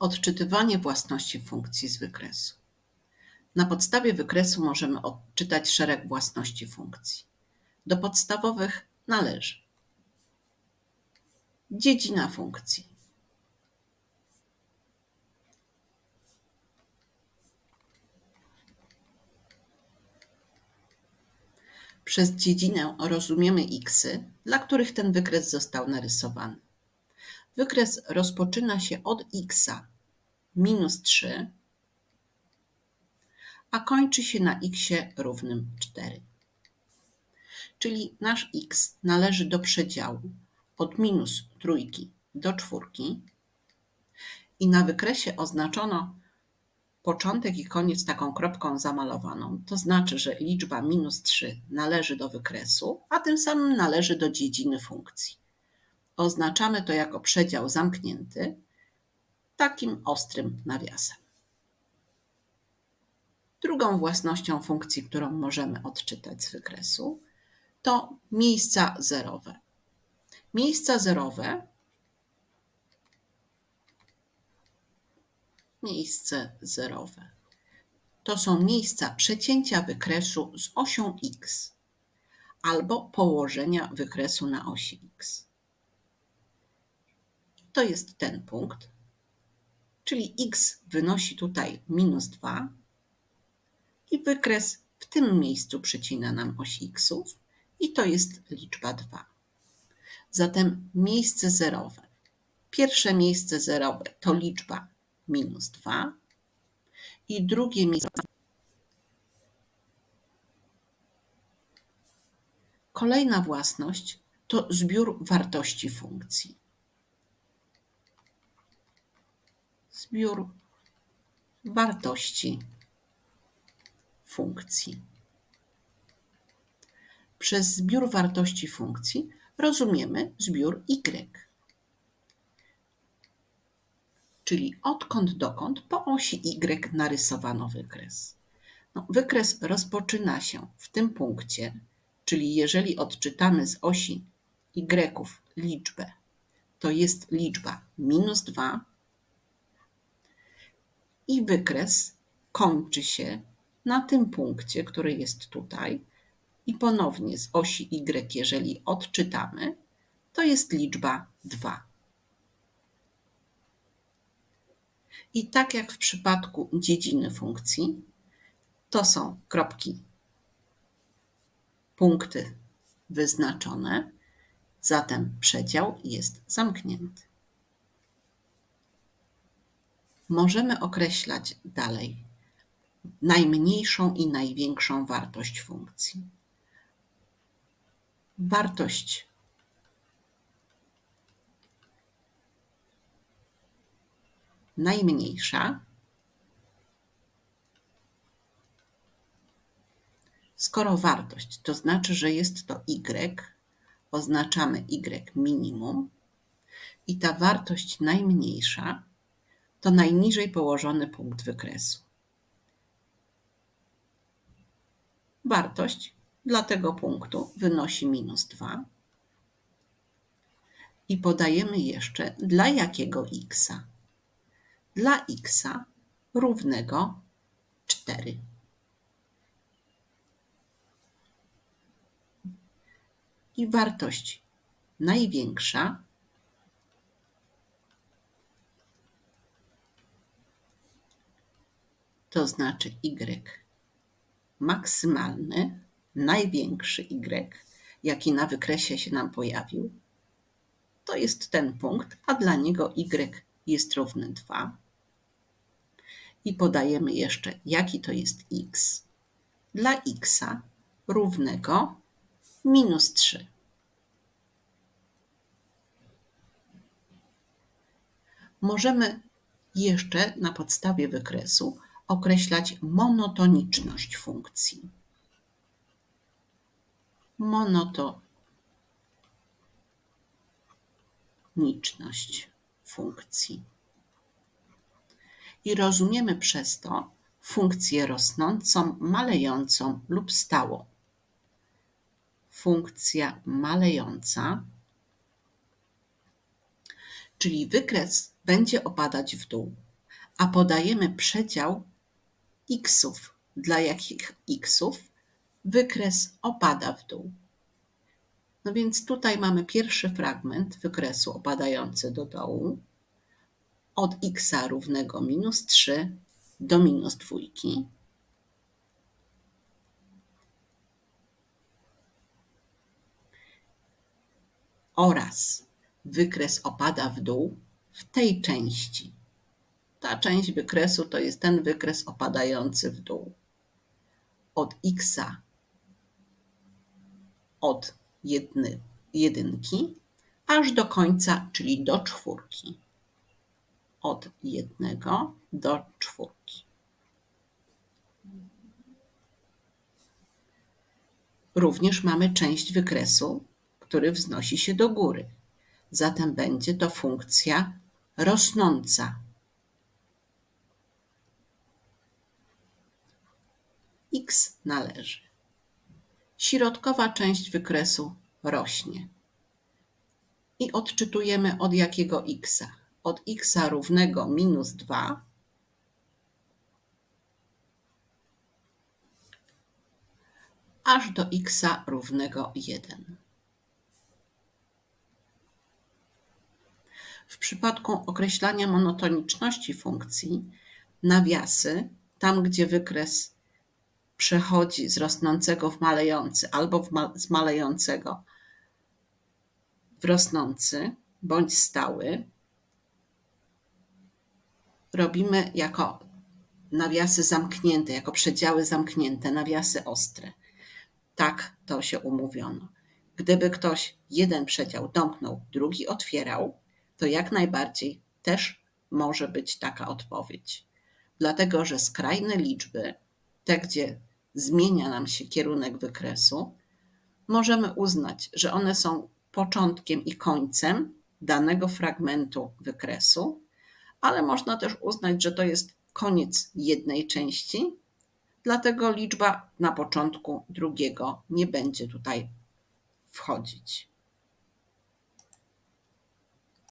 Odczytywanie własności funkcji z wykresu. Na podstawie wykresu możemy odczytać szereg własności funkcji. Do podstawowych należy dziedzina funkcji, Przez dziedzinę rozumiemy xy, dla których ten wykres został narysowany. Wykres rozpoczyna się od x minus 3, a kończy się na x równym 4. Czyli nasz x należy do przedziału od minus trójki do czwórki i na wykresie oznaczono początek i koniec taką kropką zamalowaną, to znaczy, że liczba minus 3 należy do wykresu, a tym samym należy do dziedziny funkcji. Oznaczamy to jako przedział zamknięty takim ostrym nawiasem. Drugą własnością funkcji, którą możemy odczytać z wykresu, to miejsca zerowe. Miejsca zerowe miejsce zerowe. To są miejsca przecięcia wykresu z osią x albo położenia wykresu na osi x. To jest ten punkt, czyli x wynosi tutaj minus 2 i wykres w tym miejscu przecina nam oś xów i to jest liczba 2. Zatem miejsce zerowe. Pierwsze miejsce zerowe to liczba minus 2 i drugie miejsce. Kolejna własność to zbiór wartości funkcji. Zbiór wartości funkcji. Przez zbiór wartości funkcji rozumiemy zbiór y czyli odkąd dokąd po osi Y narysowano wykres. No, wykres rozpoczyna się w tym punkcie, czyli jeżeli odczytamy z osi Y liczbę, to jest liczba minus 2 i wykres kończy się na tym punkcie, który jest tutaj i ponownie z osi Y, jeżeli odczytamy, to jest liczba 2. I tak jak w przypadku dziedziny funkcji, to są kropki, punkty wyznaczone, zatem przedział jest zamknięty. Możemy określać dalej najmniejszą i największą wartość funkcji. Wartość najmniejsza. Skoro wartość to znaczy, że jest to y, oznaczamy y minimum i ta wartość najmniejsza to najniżej położony punkt wykresu. Wartość dla tego punktu wynosi minus 2 i podajemy jeszcze dla jakiego x dla x równego 4. I wartość największa to znaczy y maksymalny, największy y, jaki na wykresie się nam pojawił, to jest ten punkt, a dla niego y jest równy 2 i podajemy jeszcze, jaki to jest x. Dla x równego minus 3. Możemy jeszcze na podstawie wykresu określać monotoniczność funkcji. Monotoniczność funkcji i rozumiemy przez to funkcję rosnącą, malejącą lub stałą. Funkcja malejąca, czyli wykres będzie opadać w dół, a podajemy przedział xów. Dla jakich xów? Wykres opada w dół. No więc tutaj mamy pierwszy fragment wykresu opadający do dołu od x równego minus 3 do minus dwójki. Oraz wykres opada w dół w tej części. Ta część wykresu to jest ten wykres opadający w dół. Od x od jedny, jedynki aż do końca, czyli do czwórki. Od jednego do czwórki. Również mamy część wykresu, który wznosi się do góry. Zatem będzie to funkcja rosnąca. X należy. Środkowa część wykresu rośnie. I odczytujemy od jakiego x? Od x równego minus 2 aż do x równego 1. W przypadku określania monotoniczności funkcji, nawiasy, tam gdzie wykres przechodzi z rosnącego w malejący albo w ma z malejącego w rosnący bądź stały, robimy jako nawiasy zamknięte, jako przedziały zamknięte, nawiasy ostre. Tak to się umówiono. Gdyby ktoś jeden przedział domknął, drugi otwierał, to jak najbardziej też może być taka odpowiedź. Dlatego, że skrajne liczby, te gdzie zmienia nam się kierunek wykresu, możemy uznać, że one są początkiem i końcem danego fragmentu wykresu, ale można też uznać, że to jest koniec jednej części, dlatego liczba na początku drugiego nie będzie tutaj wchodzić.